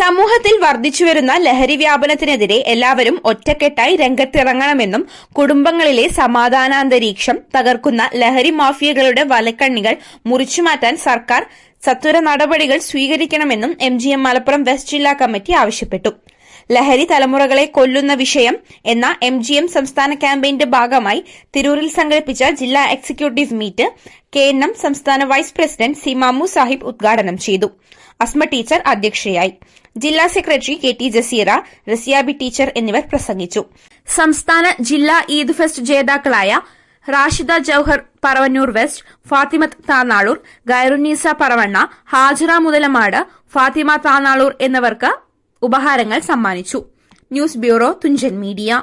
സമൂഹത്തിൽ വർദ്ധിച്ചുവരുന്ന ലഹരി വ്യാപനത്തിനെതിരെ എല്ലാവരും ഒറ്റക്കെട്ടായി രംഗത്തിറങ്ങണമെന്നും കുടുംബങ്ങളിലെ സമാധാനാന്തരീക്ഷം തകർക്കുന്ന ലഹരി മാഫിയകളുടെ വലക്കണ്ണികൾ മുറിച്ചുമാറ്റാൻ സർക്കാർ സത്വര നടപടികൾ സ്വീകരിക്കണമെന്നും M G M Malappuram west ജില്ലാ കമ്മിറ്റി ആവശ്യപ്പെട്ടു ലഹരി തലമുറകളെ കൊല്ലുന്ന വിഷയം എന്ന എം ജി എം സംസ്ഥാന ക്യാമ്പയിന്റെ ഭാഗമായി തിരൂരിൽ സംഘടിപ്പിച്ച ജില്ലാ executive meet K N M സംസ്ഥാന vice president C Mamu Sahib ഉദ്ഘാടനം ചെയ്തു. അസ്മ ടീച്ചർ അധ്യക്ഷയായി. ജില്ലാ secretary K T Jaseera Raziyabi teacher എന്നിവർ പ്രസംഗിച്ചു. സംസ്ഥാന ജില്ലാ ഈദ് ഫെസ്റ്റ് ജേതാക്കളായ റാഷിദ ജൌഹർ പറവന്നൂർ വെസ്റ്റ് ഫാത്തിമത്ത് താനാളൂർ ഗൈറുന്നീസ പറവണ്ണ ഹാജറ മുതലമാട് ഫാത്തിമ താനാളൂർ എന്നിവർക്ക് ഉപഹാരങ്ങൾ സമ്മാനിച്ചു. News bureau Thunchan media.